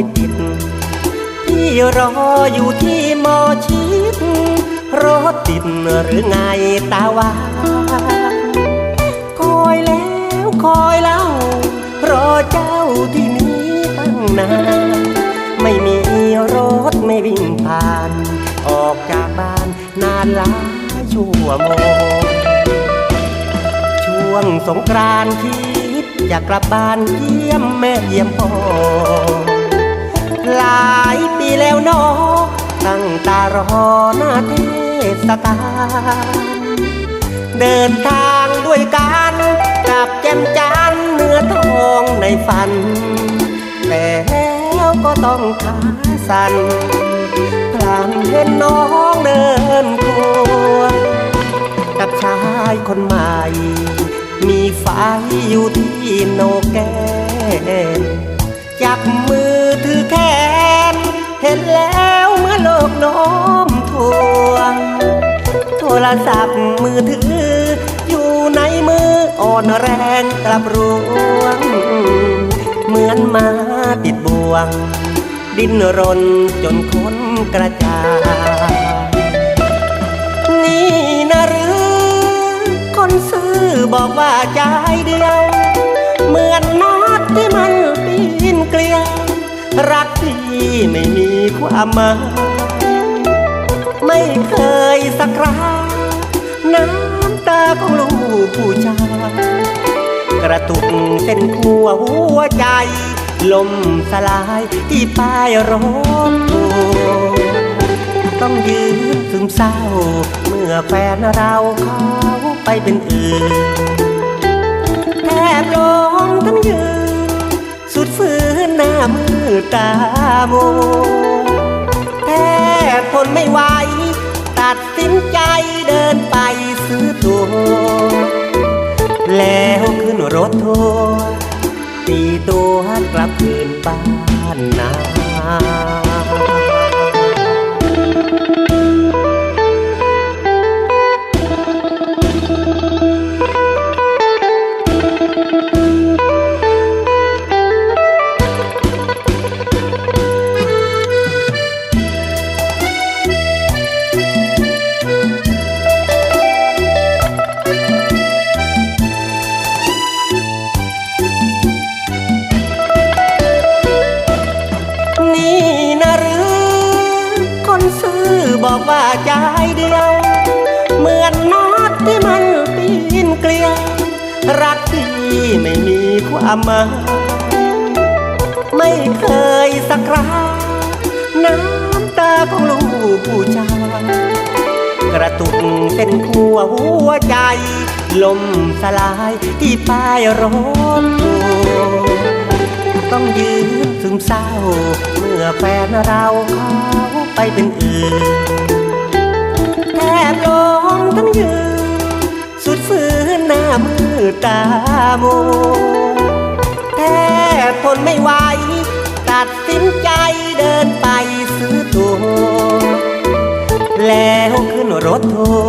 องมาติดพี่รออยู่ที่มอชิดรถติดหรือไงตาหวานคอยแล้วคอยเล่ารอเจ้าที่นี้ตั้งนานไม่มีรถไม่วิ่งผ่าน ออกจากบ้านนานหลายชั่วโมง ช่วงสงกรานต์คิดอยากกลับบ้านเยี่ยมแม่เยี่ยมพ่อ หลายปีแล้วเนอตั้งตารอหน้าเทศกาลเดินทางด้วยกันกับแก้มจันเนื้อทองในฝันแต่แล้วก็ต้องขาสั่นพลันเห็นน้องเดินควงกับชายคนใหม่ มีไฟอยู่ที่โนแก้มจับมือ็นแล้วเมื่อโลกโน้มถ่วง โทรศัพท์มือถือ อยู่ในมืออ่อนแรงกลับรวง เหมือนมาติดบ่วง ดิ้นรนจนคนกระจานี่นะหรือ คนซื้อบอกว่าใจเดียว เหมือนน็อต รักที่ไม่มีความหมายไม่เคยสักคราน้ำตาของลูกผู้ชายกระตุกเส้นขัวหัวใจ ลมสลายที่ปลายรถทัวต้องยืนซึมเศร้า เมื่อแฟนเราเขาไปเป็นอื่นแทบลงทั้งยืน ตาโมแทบทนไม่ไหว ตัดสินใจเดินไปซื้อตัว แล้วขึ้นรถทัวร์ตีตัวกลับคืนบ้านนา ใจเหมือนนอตที่มันปีนเกลียวรักที่ไม่มีความหมายไม่เคยสักคราน้ำตาของลูกผู้ชายกระตุกเส้นขัวหัวใจ ลมสลายที่ปลายรถทัวร์ต้องยืนซึมเศร้า เมื่อแฟนเราเขาไปเป็นอื่น องทั้งยืน สุดฝืนหน้ามือตาโมแทบทนไม่ไหว ตัดสินใจเดินไปซื้อตัว แล้วขึ้นรถทัว